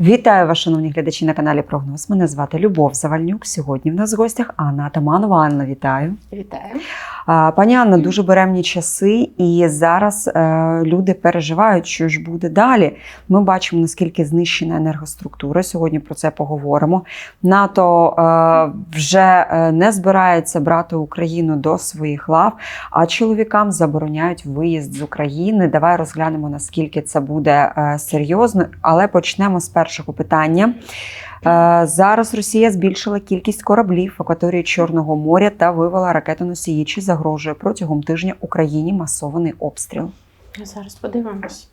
Вітаю вас, шановні глядачі на каналі Прогноз. Мене звати Любов Завальнюк. Сьогодні в нас в гостях Анна Атаманова. Анна, вітаю. Вітаю. Пані Анна, дуже беремні часи, і зараз е, люди переживають, що ж буде далі. Ми бачимо, наскільки знищена енергоструктура. Сьогодні про це поговоримо. НАТО е, вже е, не збирається брати Україну до своїх лав, а чоловікам забороняють виїзд з України. Давай розглянемо, наскільки це буде серйозно, але почнемо з першого питання. Е, Зараз Росія збільшила кількість кораблів в акваторії Чорного моря та вивела ракетоносії, чи загрожує протягом тижня Україні масований обстріл. Зараз подивимось.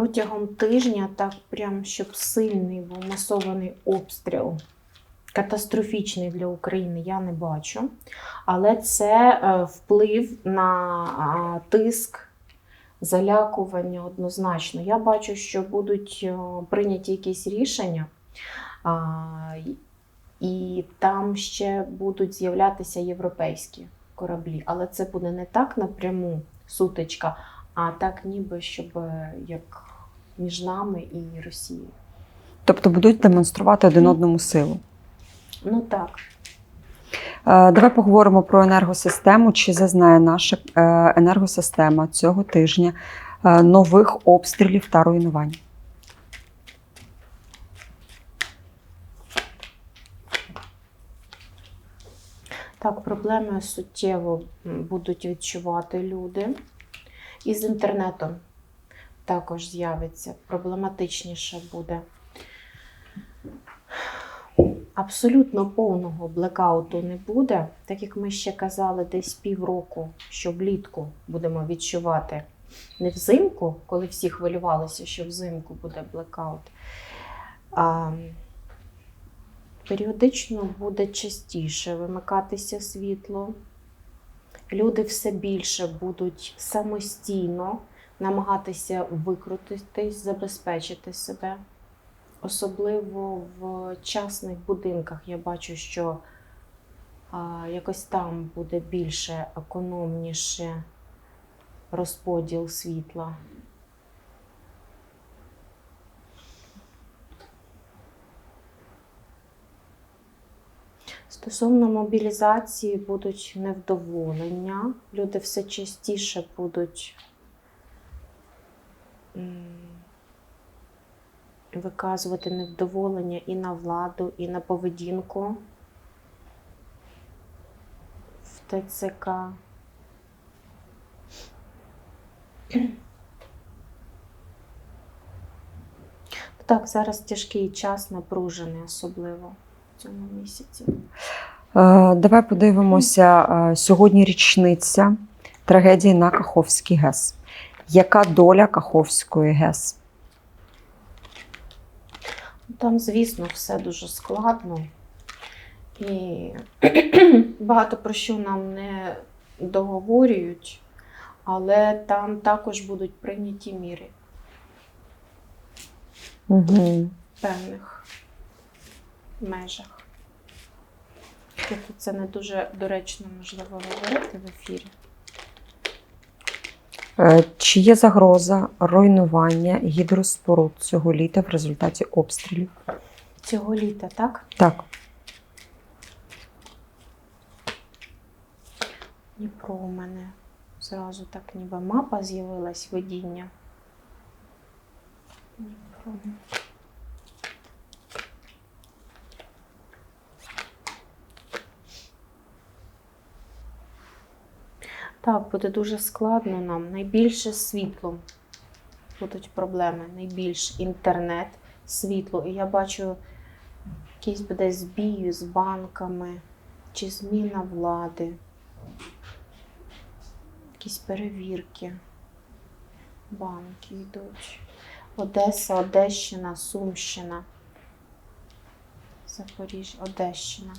Протягом тижня так прям, щоб сильний був масований обстріл. Катастрофічний для України я не бачу. Але це е, вплив на тиск, залякування однозначно. Я бачу, що будуть е, прийняті якісь рішення, і там ще будуть з'являтися європейські кораблі. Але це буде не так напряму сутичка, а так, ніби щоб е, як між нами і Росією. Тобто будуть демонструвати один одному силу. Ну так. Е, Давай поговоримо про енергосистему. Чи зазнає наша е, енергосистема цього тижня е, нових обстрілів та руйнувань? Так, проблеми суттєво будуть відчувати люди. І з інтернетом також з'явиться, проблематичніше буде. Абсолютно повного блекауту не буде, так як ми ще казали, десь півроку, що влітку будемо відчувати не взимку, коли всі хвилювалися, що взимку буде блекаут. А періодично буде частіше вимикатися світло. Люди все більше будуть самостійно намагатися викрутитись, забезпечити себе. Особливо в частних будинках я бачу, що а, якось там буде більше економніше розподіл світла. Стосовно мобілізації будуть невдоволення. Люди все частіше будуть виказувати невдоволення і на владу, і на поведінку в ТЦК. Так, зараз тяжкий час, напружений, особливо в цьому місяці. Е, Давай подивимося. е, Сьогодні річниця трагедії на Каховський ГЕС. Яка доля Каховської ГЕС? Там, звісно, все дуже складно. І багато про що нам не договорюють, але там також будуть прийняті міри Угу. в певних межах. Тут це не дуже доречно можливо говорити в ефірі. Е, Чи є загроза руйнування гідроспоруд цього літа в результаті обстрілів? Цього літа, так? Так. Дніпро у мене зразу так ніби мапа з'явилась видіння. Дніпро. Так, буде дуже складно нам. Найбільше світло будуть проблеми. Найбільш інтернет, світло. І я бачу якийсь буде збій з банками чи зміна влади якісь перевірки. Банки йдуть. Одеса, Одещина, Сумщина, Запоріжжя, Одещина.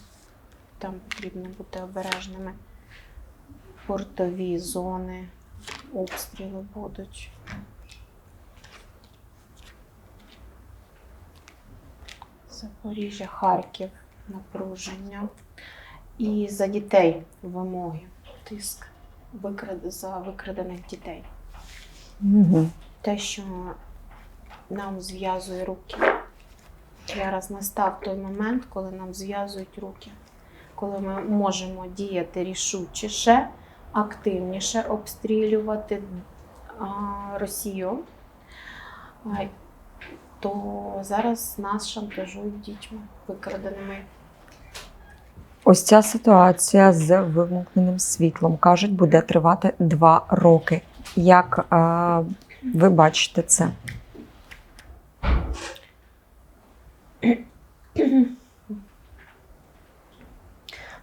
Там потрібно бути обережними. Портові зони, обстріли будуть. Запоріжжя, Харків, напруження. І за дітей вимоги, тиск викрад... за викрадених дітей. Угу. Те, що нам зв'язує руки. Зараз настав той момент, коли нам зв'язують руки, коли ми можемо діяти рішучіше, активніше обстрілювати Росію. То зараз нас шантажують дітьми викраденими. Ось ця ситуація з вимкненим світлом кажуть, буде тривати два роки. Як е, ви бачите це?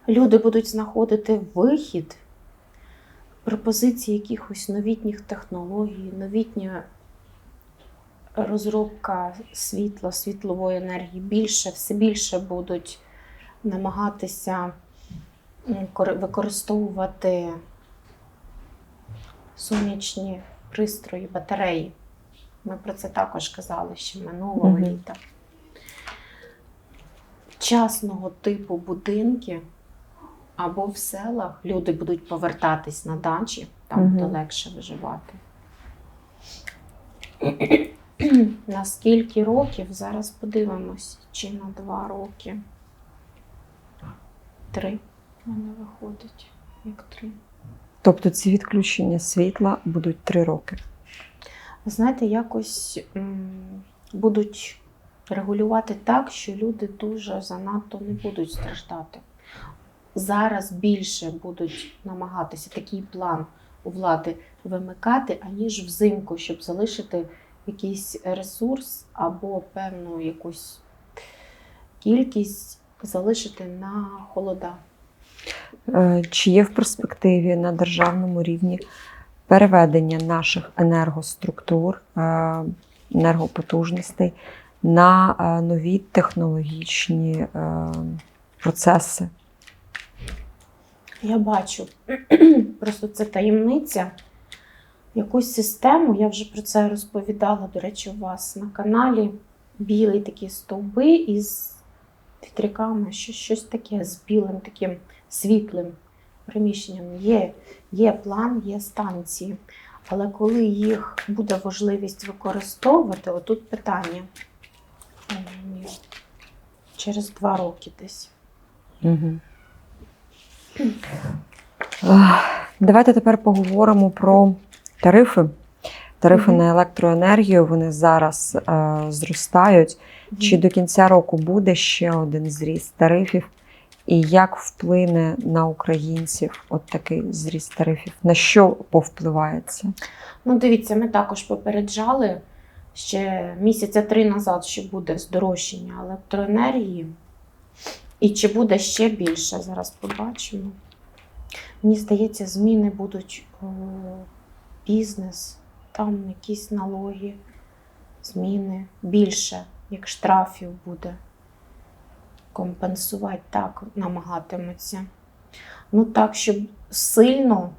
Люди будуть знаходити вихід, пропозиції якихось новітніх технологій, новітня розробка світла, світлової енергії. Більше, все більше будуть намагатися використовувати сонячні пристрої, батареї. Ми про це також казали ще минулого Мгм. літа. Частного типу будинки або в селах люди будуть повертатись на дачі, там Мгм. буде легше виживати. На скільки років? Зараз подивимось, чи на два роки. Три мене виходить, як три. Тобто ці відключення світла будуть три роки. Ви знаєте, якось м, будуть регулювати так, що люди дуже занадто не будуть страждати. Зараз більше будуть намагатися такий план у влади вимикати, аніж взимку, щоб залишити якийсь ресурс або певну якусь кількість залишити на холода. Е, Чи є в перспективі на державному рівні переведення наших енергоструктур, е, енергопотужностей на е, нові технологічні процеси? Я бачу, просто це таємниця. Якусь систему, я вже про це розповідала, до речі, у вас на каналі. Білі такі стовби із вітряками, що щось таке з білим таким світлим приміщенням. Є, є план, є станції. Але коли їх буде можливість використовувати, отут питання. Через два роки десь. Угу. Давайте тепер поговоримо про тарифи. Тарифи Мгм. на електроенергію вони зараз е, зростають. Чи до кінця року буде ще один зріст тарифів? І як вплине на українців от такий зріст тарифів? На що повпливає це? Ну, дивіться, ми також попереджали ще місяця три назад, що буде здорожчання електроенергії. І чи буде ще більше, зараз побачимо. Мені здається, зміни будуть бізнес, там якісь налоги, зміни більше, як штрафів буде. Компенсувати так намагатимуться. Ну так, щоб сильно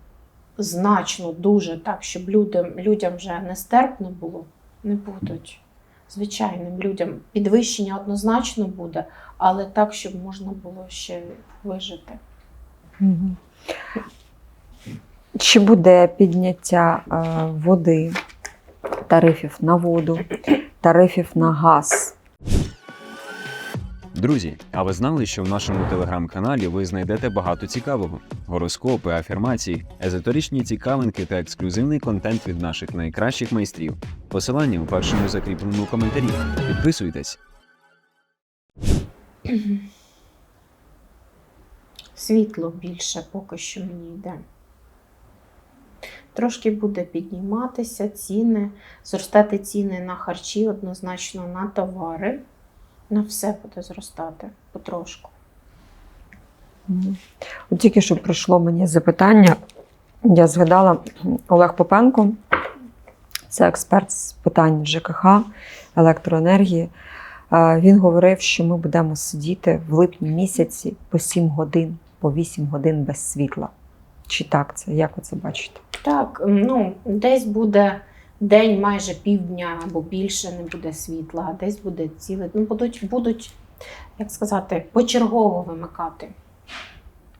значно, дуже так, щоб людям, людям вже нестерпно було, не будуть. Звичайним людям підвищення однозначно буде, але так, щоб можна було ще вижити. Чи буде підняття е, води, тарифів на воду, тарифів на газ? Друзі, а ви знали, що в нашому телеграм-каналі ви знайдете багато цікавого: гороскопи, афірмації, езотеричні цікавинки та ексклюзивний контент від наших найкращих майстрів. Посилання у першому закріпленому коментарі. Підписуйтесь. Світло більше поки що мені йде. Трошки буде підніматися ціни, зростати ціни на харчі, однозначно на товари. На все буде зростати потрошку. От тільки що прийшло мені запитання. Я згадала Олег Попенко, це експерт з питань ЖКХ, електроенергії. Він говорив, що ми будемо сидіти в липні місяці по 7 годин, по 8 годин без світла. Чи так це? Як ви це бачите? Так, ну, десь буде день майже півдня або більше не буде світла, а десь буде цілий. Ну, будуть, будуть як сказати, почергово вимикати.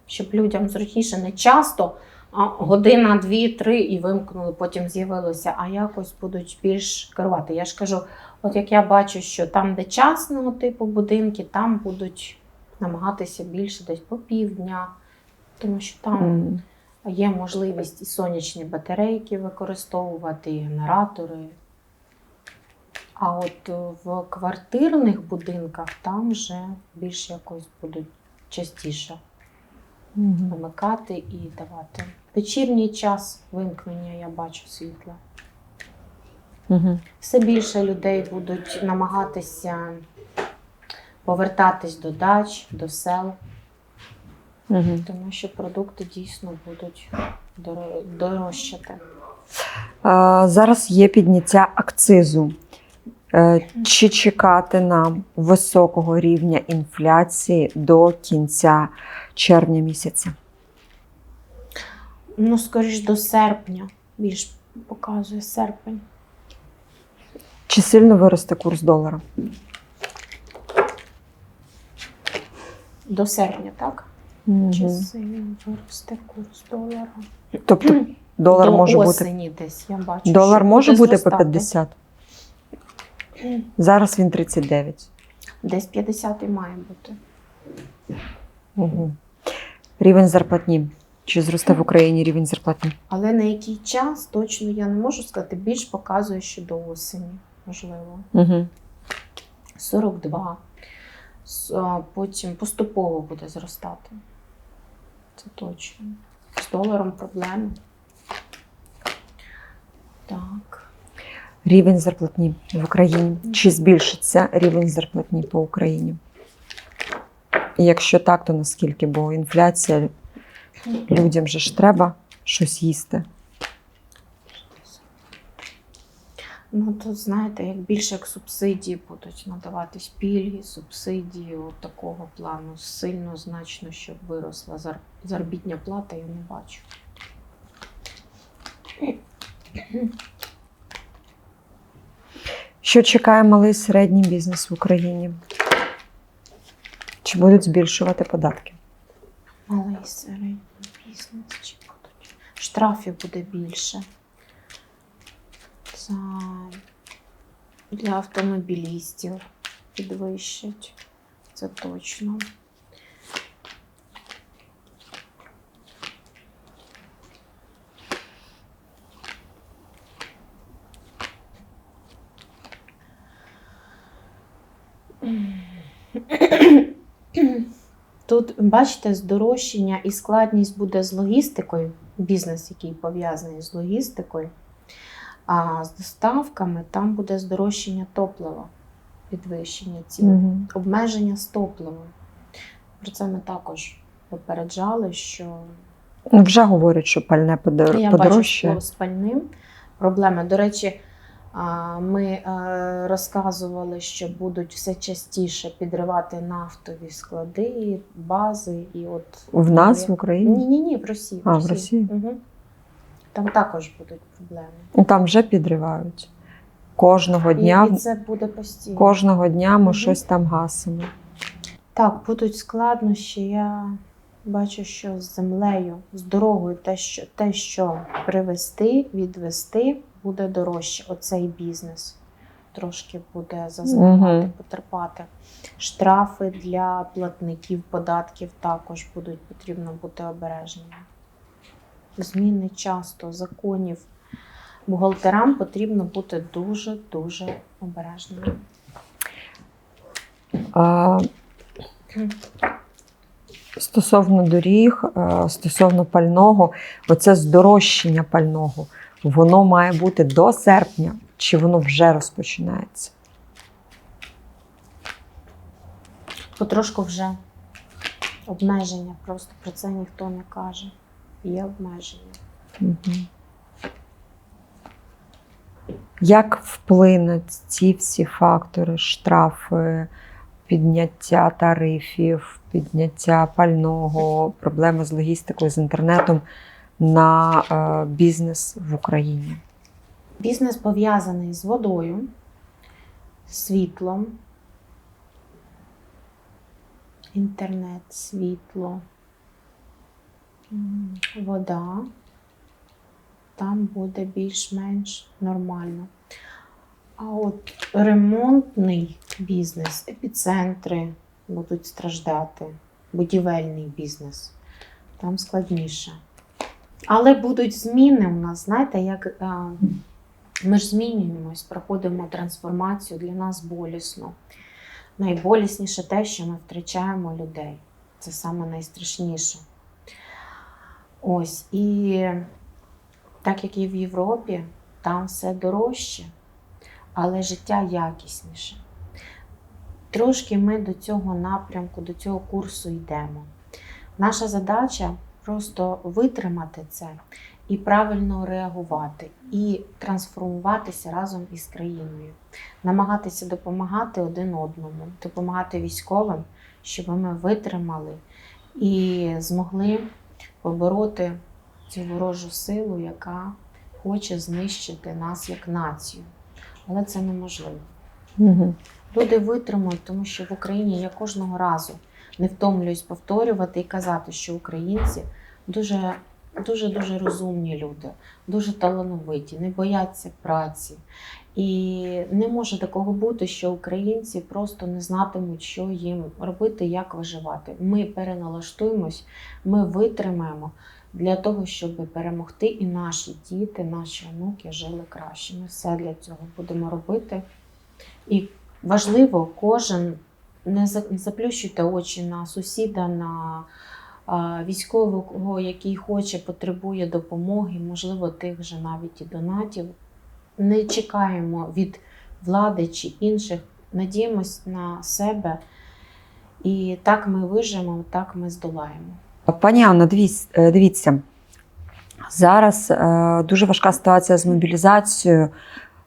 Щоб людям зручніше не часто, а година, дві, три і вимкнули, потім з'явилося, а якось будуть більш керувати. Я ж кажу, от як я бачу, що там, де частного типу будинки, там будуть намагатися більше десь по півдня, тому що там М. є можливість і сонячні батарейки використовувати, і генератори. А от е, в квартирних будинках там вже більш якось будуть частіше вимикати і давати. Вечірній час вимкнення я бачу світла. Все більше людей будуть намагатися повертатись до дач, до сел, Мгм. тому що продукти дійсно будуть доро- дорожчати. Е, Зараз є підняття акцизу. Е, Чи чекати нам високого рівня інфляції до кінця червня місяця? Ну, скоріш до серпня. Більш показує серпень. Чи сильно виросте курс долара? До серпня, так? Чи сильно виросте курс долара? Тобто долар до може бути десь, я бачу. долар може бути по 50. Зараз він 39. Десь 50 і має бути. Угу. Рівень зарплатні. Чи зросте в Україні рівень зарплатні? Але на який час точно я не можу сказати. Більш показує, що до осені, можливо. Угу. 42. Потім поступово буде зростати. Це точно. З доларом проблеми. Так. Рівень зарплатні в Україні. Чи збільшиться рівень зарплатні по Україні? І якщо так, то наскільки? Бо інфляція людям же ж треба щось їсти. Ну, тут знаєте, як більше як субсидії будуть надаватись пільги, субсидії от такого плану. Сильно значно, щоб виросла зар- заробітня плата, я не бачу. Що чекає малий середній бізнес в Україні? Чи будуть збільшувати податки? Малий середній бізнес чи будуть. Штрафів буде більше. Для автомобілістів підвищать. Це точно. Тут, бачите, здорожчання і складність буде з логістикою, бізнес, який пов'язаний з логістикою, а з доставками там буде здорожчання топлива, підвищення цін, Угу. обмеження з топливом. Про це ми також попереджали, що Ну, вже говорять, що пальне подор... я бачу подорожчає. слово спальним проблеми. До речі, ми е, розказували, що будуть все частіше підривати нафтові склади, бази і от В нас в Ні, Україні? ні, ні, в Росії. А, в Росії? Угу. Там також будуть проблеми. Ну, Там вже підривають. Кожного дня, І, це буде постійно. кожного дня ми Мгм. щось там гасимо. Так, будуть складнощі. Я бачу, що з землею, з дорогою, те, що, те, що привезти, відвести, буде дорожче. Оцей бізнес трошки буде зазнавати, Мгм. потерпати. Штрафи для платників податків також будуть потрібно бути обережними. Зміни часто законів. Бухгалтерам потрібно бути дуже-дуже обережними. А, стосовно доріг, стосовно пального, оце здорожчання пального, воно має бути до серпня, чи воно вже розпочинається? Потрошку вже обмеження, просто про це ніхто не каже. Є обмеження. Як вплинуть ці всі фактори, штрафи, підняття тарифів, підняття пального, проблеми з логістикою, з інтернетом на е, бізнес в Україні? Бізнес пов'язаний з водою, світлом, інтернет, світло, вода. Там буде більш-менш нормально. А от ремонтний бізнес, епіцентри будуть страждати, будівельний бізнес. Там складніше. Але будуть зміни у нас, знаєте, як е, ми ж змінюємось, проходимо трансформацію для нас болісно. Найболісніше те, що ми втрачаємо людей. Це саме найстрашніше. Ось. І так як і в Європі, там все дорожче, але життя якісніше. Трошки ми до цього напрямку, до цього курсу йдемо. Наша задача просто витримати це і правильно реагувати, і трансформуватися разом із країною, намагатися допомагати один одному, допомагати військовим, щоб ми витримали і змогли побороти цю ворожу силу, яка хоче знищити нас як націю. Але це неможливо. Угу. Люди витримують, тому що в Україні я кожного разу не втомлююсь повторювати і казати, що українці дуже дуже дуже розумні люди, дуже талановиті, не бояться праці. І не може такого бути, що українці просто не знатимуть, що їм робити, як виживати. Ми переналаштуємось, ми витримаємо для того, щоб перемогти, і наші діти, наші онуки жили краще. Ми все для цього будемо робити. І важливо, кожен не заплющуйте очі на сусіда, на військового, який хоче, потребує допомоги, можливо, тих же навіть і донатів. Не чекаємо від влади чи інших, надіємось на себе. І так ми виживемо, так ми здолаємо. Пані Анна, дивіться, е. Зараз е, дуже важка ситуація з мобілізацією.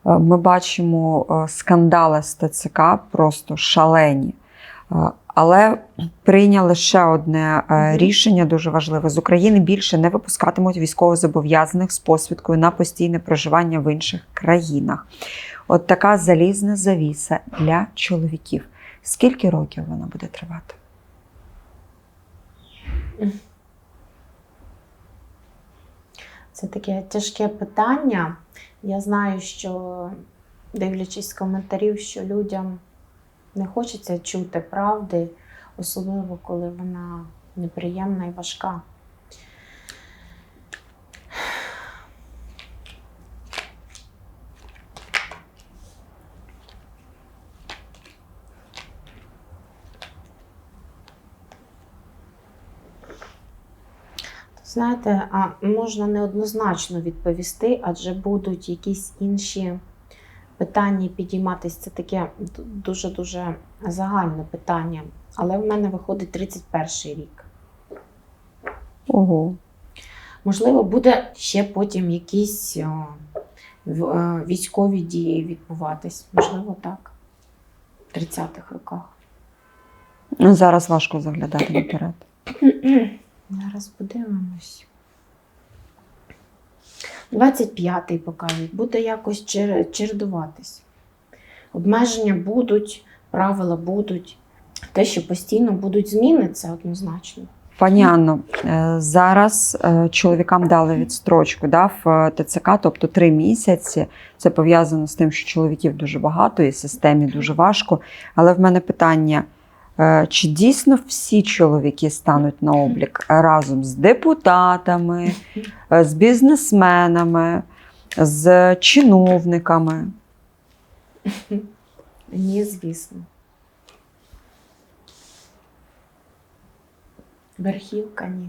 Е, Ми бачимо скандали з ТЦК, просто шалені. Але прийняли ще одне е, рішення дуже важливе: з України більше не випускатимуть військовозобов'язаних з посвідкою на постійне проживання в інших країнах. От така залізна завіса для чоловіків. Скільки років вона буде тривати? Це таке тяжке питання. Я знаю, що дивлячись з коментарів, що людям не хочеться чути правди, особливо коли вона неприємна і важка. Знаєте, а можна неоднозначно відповісти, адже будуть якісь інші питання підійматися. Це таке дуже-дуже загальне питання. Але в мене виходить 31 рік. Ого. Можливо, буде ще потім якісь о, е, військові дії відбуватись. Можливо, так. В 30-х роках. Зараз важко заглядати наперед. Зараз подивимось. 25-й покажуть, буде якось чер- чередуватись. Обмеження будуть, правила будуть. Те, що постійно будуть зміни, це однозначно. Пані Анно, е, зараз е, чоловікам дали відстрочку да, в е, ТЦК, тобто три місяці. Це пов'язано з тим, що чоловіків дуже багато і системі дуже важко. Але в мене питання: чи дійсно всі чоловіки стануть на облік разом з депутатами, е, з бізнесменами, з чиновниками? Ні, звісно. Верхівка ні.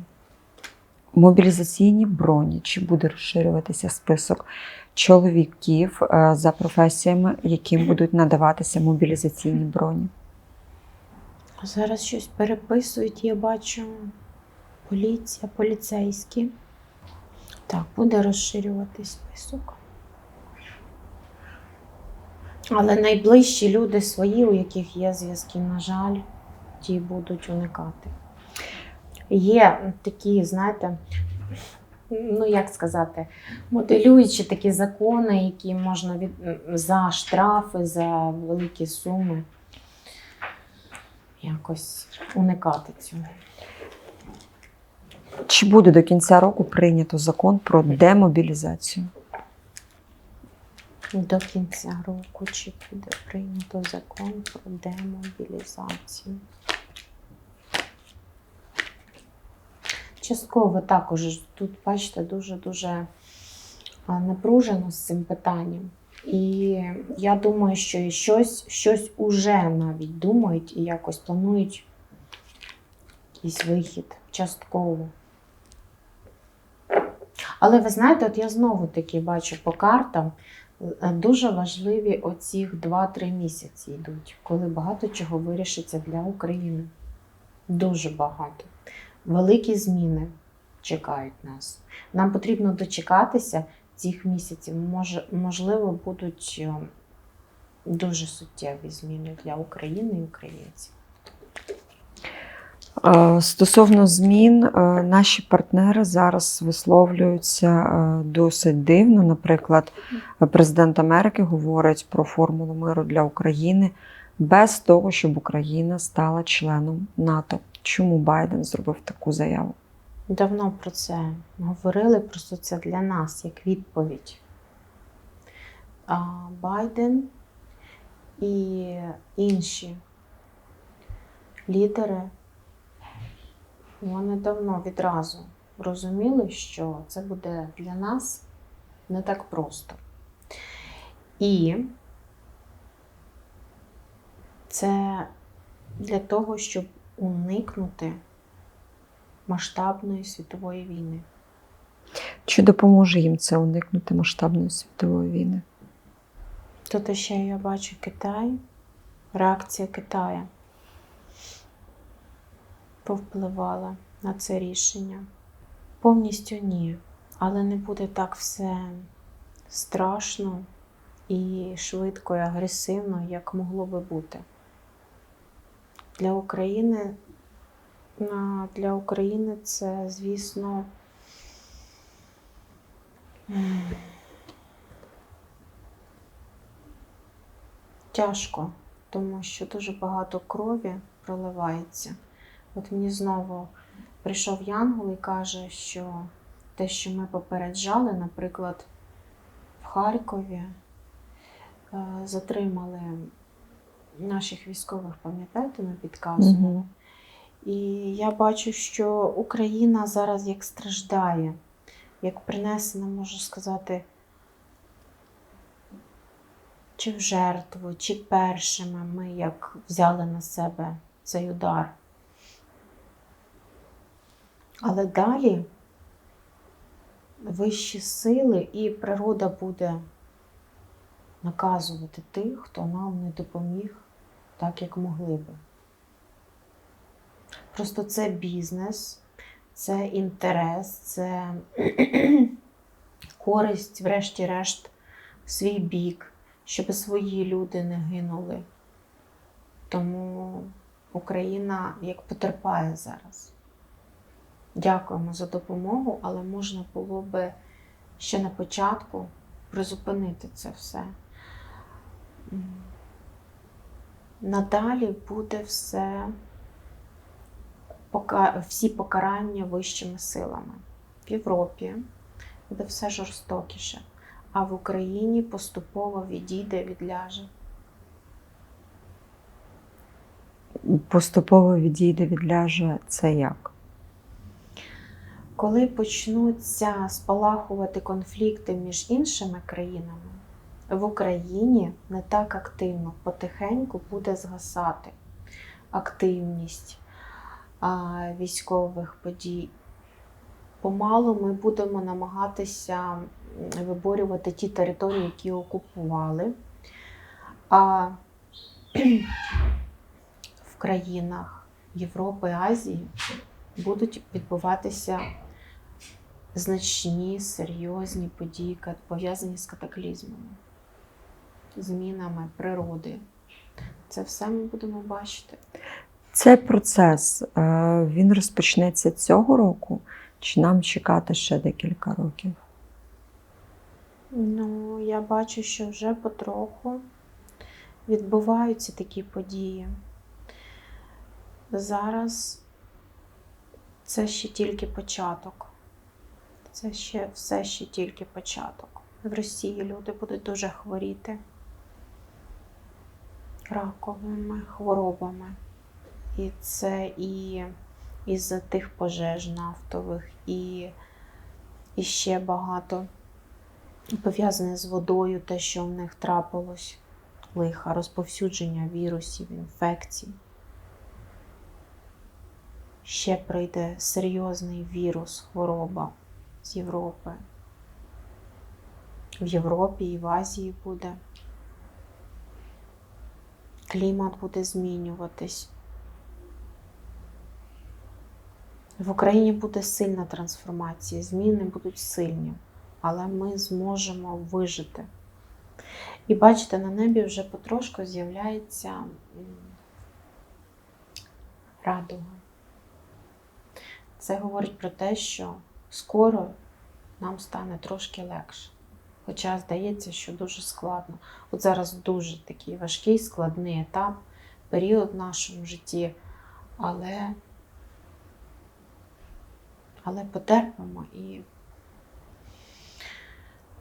мобілізаційні броні, чи буде розширюватися список чоловіків е, за професіями, яким будуть надаватися мобілізаційні броні? Зараз щось переписують, я бачу. Поліція, поліцейські. Так, буде розширюватись список. Але найближчі люди свої, у яких є зв'язки, на жаль, ті будуть уникати. Є такі, знаєте, ну як сказати, моделюючи такі закони, які можна від... за штрафи, за великі суми. Якось уникати цього. Чи буде до кінця року прийнято закон про демобілізацію? До кінця року чи буде прийнято закон про демобілізацію? Частково також тут, бачите, дуже-дуже напружено з цим питанням. І я думаю, що щось, щось уже навіть думають і якось планують якийсь вихід частково. Але ви знаєте, от я знову таки бачу по картам, е, дуже важливі оці 2-3 місяці йдуть, коли багато чого вирішиться для України. Дуже багато. Великі зміни чекають нас. Нам потрібно дочекатися цих місяців. Може, можливо, будуть е, дуже суттєві зміни для України і українців. Е, Стосовно змін, е, наші партнери зараз висловлюються досить дивно. Наприклад, президент Америки говорить про формулу миру для України без того, щоб Україна стала членом НАТО. Чому Байден зробив таку заяву? Давно про це говорили, просто це для нас як відповідь. Байден і інші лідери вони давно відразу розуміли, що це буде для нас не так просто. І це для того, щоб уникнути масштабної світової війни. Чи допоможе їм це уникнути масштабної світової війни? Тут ще я бачу Китай, реакція Китаю повпливала на це рішення. Повністю ні, але не буде так все страшно і швидко і агресивно, як могло би бути. Для України, для України це, звісно, тяжко, тому що дуже багато крові проливається. От мені знову прийшов Янгол і каже, що те, що ми попереджали, наприклад, в Харкові е, затримали наших військових, пам'ятаєте, ми підказували. І я бачу, що Україна зараз як страждає, як принесена, можу сказати, чи в жертву, чи першими ми як взяли на себе цей удар. Але далі вищі сили і природа буде наказувати тих, хто нам не допоміг так, як могли би. Просто це бізнес, це інтерес, це користь, врешті-решт, в свій бік, щоб свої люди не гинули. Тому Україна як потерпає зараз. Дякуємо за допомогу, але можна було би ще на початку призупинити це все. Надалі буде все всі покарання вищими силами. В Європі буде все жорстокіше, а в Україні поступово відійде, відляже. Поступово відійде, відляже це як? Коли почнуться спалахувати конфлікти між іншими країнами, в Україні не так активно, потихеньку буде згасати активність військових подій. Помалу ми будемо намагатися виборювати ті території, які окупували. А в країнах Європи, Азії будуть відбуватися значні серйозні події, пов'язані з катаклізмами, змінами природи. Це все ми будемо бачити. Цей процес е, він розпочнеться цього року, чи нам чекати ще декілька років? Ну, я бачу, що вже потроху відбуваються такі події. зараз це ще тільки початок. Це ще все ще тільки початок. В Росії люди будуть дуже хворіти раковими хворобами. І це і із-за тих пожеж нафтових, і, і ще багато пов'язане з водою, те, що в них трапилось, лиха, розповсюдження вірусів, інфекцій. Ще прийде серйозний вірус, хвороба з Європи. В Європі і в Азії буде. Клімат буде змінюватись. В Україні буде сильна трансформація, зміни будуть сильні, але ми зможемо вижити. І бачите, на небі вже потрошку з'являється радуга. Це говорить про те, що скоро нам стане трошки легше. Хоча здається, що дуже складно. От зараз дуже такий важкий, складний етап, період в нашому житті, але, але потерпимо і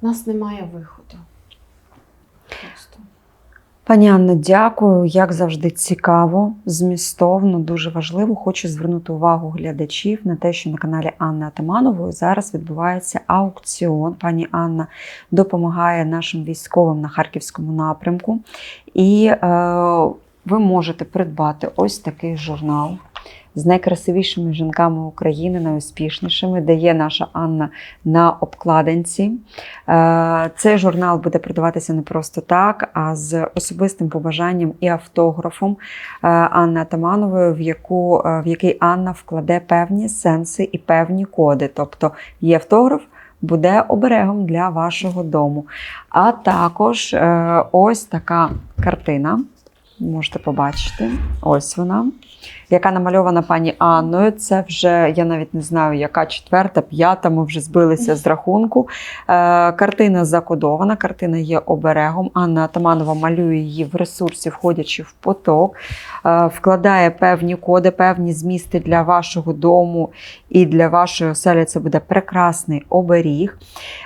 в нас немає виходу. Просто. Пані Анна, дякую. Як завжди, цікаво, змістовно, дуже важливо. Хочу звернути увагу глядачів на те, що на каналі Анни Атаманової зараз відбувається аукціон. Пані Анна допомагає нашим військовим на харківському напрямку. І е, ви можете придбати ось такий журнал з найкрасивішими жінками України, найуспішнішими, де є наша Анна на обкладинці. Е, Цей журнал буде продаватися не просто так, а з особистим побажанням і автографом е, Анни Атаманової, в, яку, е, в який Анна вкладе певні сенси і певні коди. Тобто є автограф. Буде оберегом для вашого дому. А також ось така картина. Можете побачити. Ось вона яка намальована пані Анною. Це вже я навіть не знаю, яка четверта, п'ята. Ми вже збилися з рахунку. Е, картина закодована, картина є оберегом. Анна Атаманова малює її в ресурсі, входячи в поток, е, вкладає певні коди, певні змісти для вашого дому і для вашої оселі. Це буде прекрасний оберіг.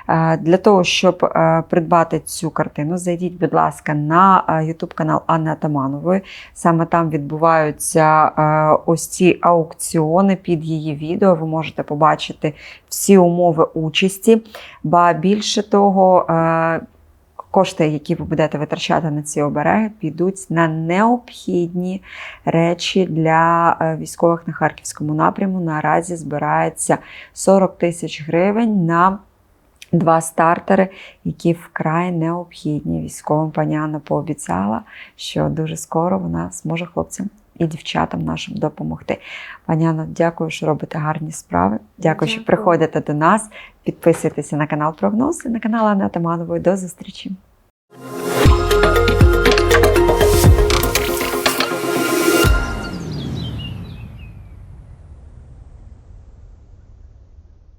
Е, Для того, щоб придбати цю картину, зайдіть, будь ласка, на YouTube канал Анни Атаманової. Саме там відбуваються ось ці аукціони під її відео. Ви можете побачити всі умови участі. Ба більше того, е, кошти, які ви будете витрачати на ці обереги, підуть на необхідні речі для е, військових на харківському напряму. Наразі збирається 40 тисяч гривень на два стартери, які вкрай необхідні військовим. Пані Анна пообіцяла, що дуже скоро вона зможе хлопцям і дівчатам нашим допомогти. Пані Анна, дякую, що робите гарні справи. Дякую, що приходите до нас. Підписуйтеся на канал Прогноз і на канал Анни Атаманової. До зустрічі!